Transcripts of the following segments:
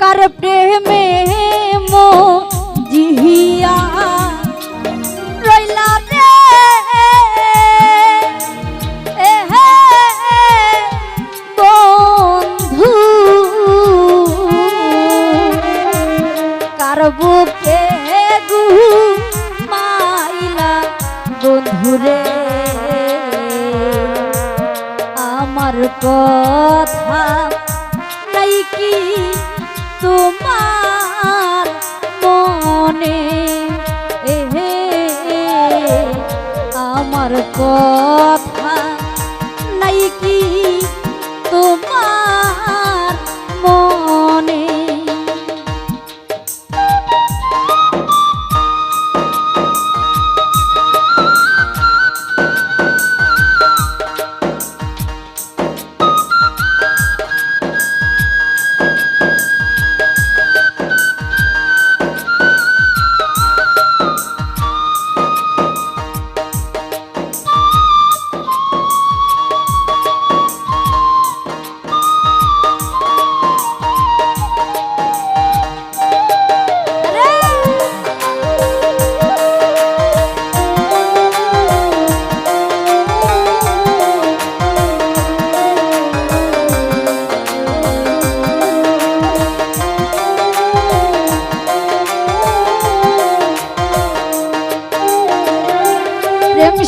কার কথা তাই কি তোমার মনে এহে আমার কথা?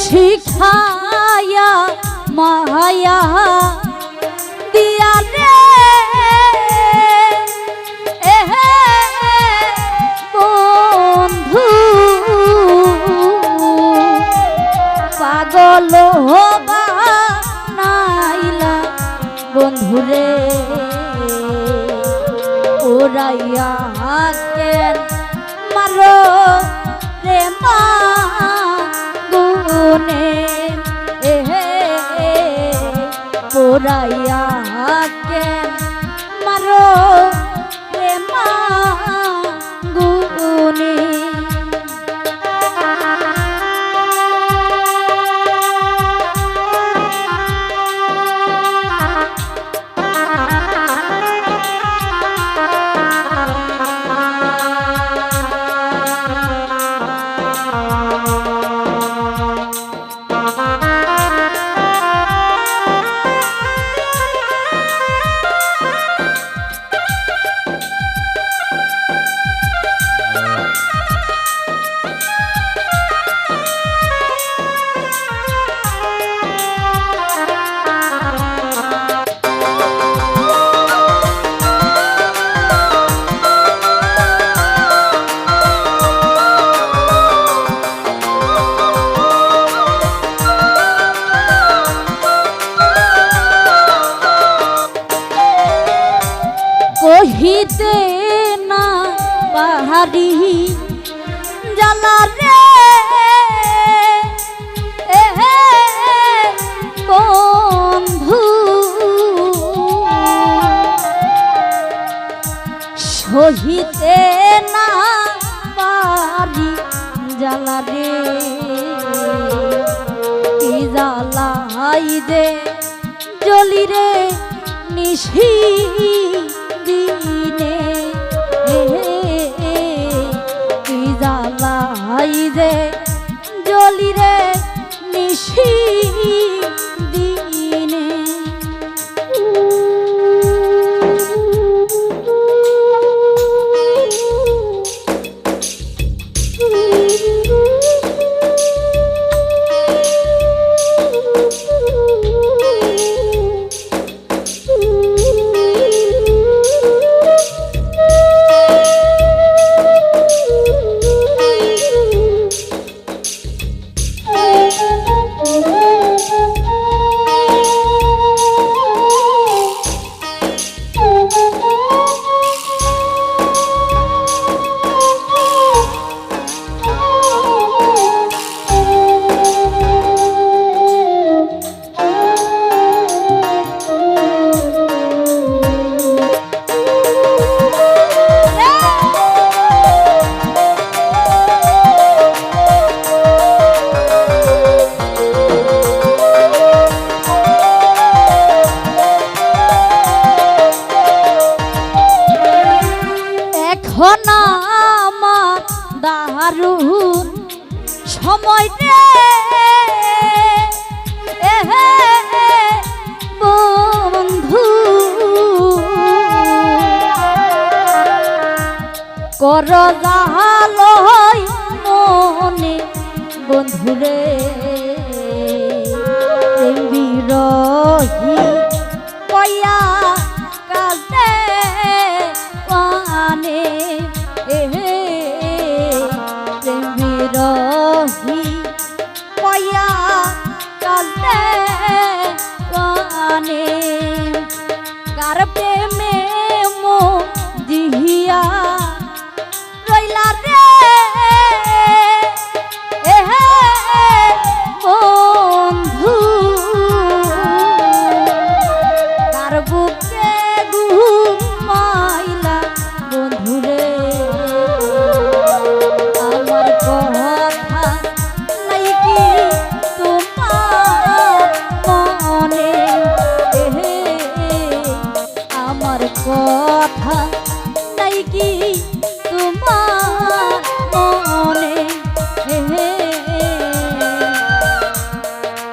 শিখায়া মায়া দিয়া রে বন্ধু পাগল হবা নাইলা বন্ধুরে ওরাইয়া কেন মারো রে মা। গুনে এহে পোরাইয়া কহিতে না পাহাড়ি জ্বালা রে। বন্ধু। সহিতে না পারি জ্বালা রে। কি জ্বালাই যে জলি রে নিশি। দিনে হে বড় জাহালয় মনে বন্ধুরে বিরহী কয়া